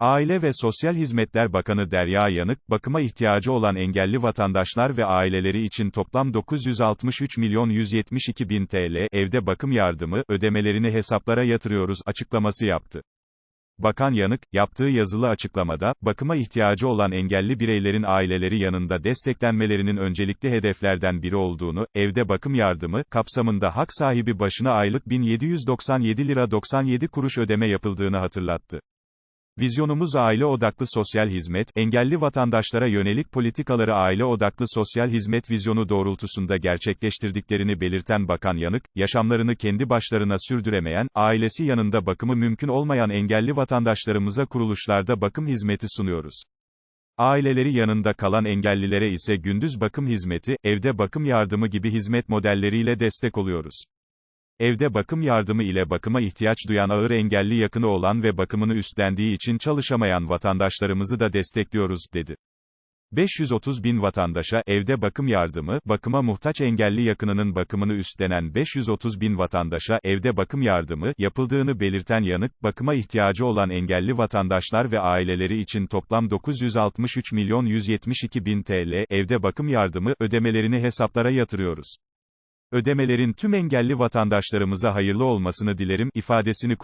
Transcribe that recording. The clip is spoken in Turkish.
Aile ve Sosyal Hizmetler Bakanı Derya Yanık, bakıma ihtiyacı olan engelli vatandaşlar ve aileleri için toplam 963 milyon 172 bin TL evde bakım yardımı ödemelerini hesaplara yatırıyoruz açıklaması yaptı. Bakan Yanık, yaptığı yazılı açıklamada, bakıma ihtiyacı olan engelli bireylerin aileleri yanında desteklenmelerinin öncelikli hedeflerden biri olduğunu, evde bakım yardımı, kapsamında hak sahibi başına aylık 1797 lira 97 kuruş ödeme yapıldığını hatırlattı. Vizyonumuz aile odaklı sosyal hizmet, engelli vatandaşlara yönelik politikaları aile odaklı sosyal hizmet vizyonu doğrultusunda gerçekleştirdiklerini belirten Bakan Yanık, yaşamlarını kendi başlarına sürdüremeyen, ailesi yanında bakımı mümkün olmayan engelli vatandaşlarımıza kuruluşlarda bakım hizmeti sunuyoruz. Aileleri yanında kalan engellilere ise gündüz bakım hizmeti, evde bakım yardımı gibi hizmet modelleriyle destek oluyoruz. Evde bakım yardımı ile bakıma ihtiyaç duyan ağır engelli yakını olan ve bakımını üstlendiği için çalışamayan vatandaşlarımızı da destekliyoruz, dedi. 530 bin vatandaşa evde bakım yardımı, bakıma muhtaç engelli yakınının bakımını üstlenen 530 bin vatandaşa evde bakım yardımı yapıldığını belirten yanık, bakıma ihtiyacı olan engelli vatandaşlar ve aileleri için toplam 963 milyon 172 bin TL evde bakım yardımı ödemelerini hesaplara yatırıyoruz. Ödemelerin tüm engelli vatandaşlarımıza hayırlı olmasını dilerim ifadesini kullandı.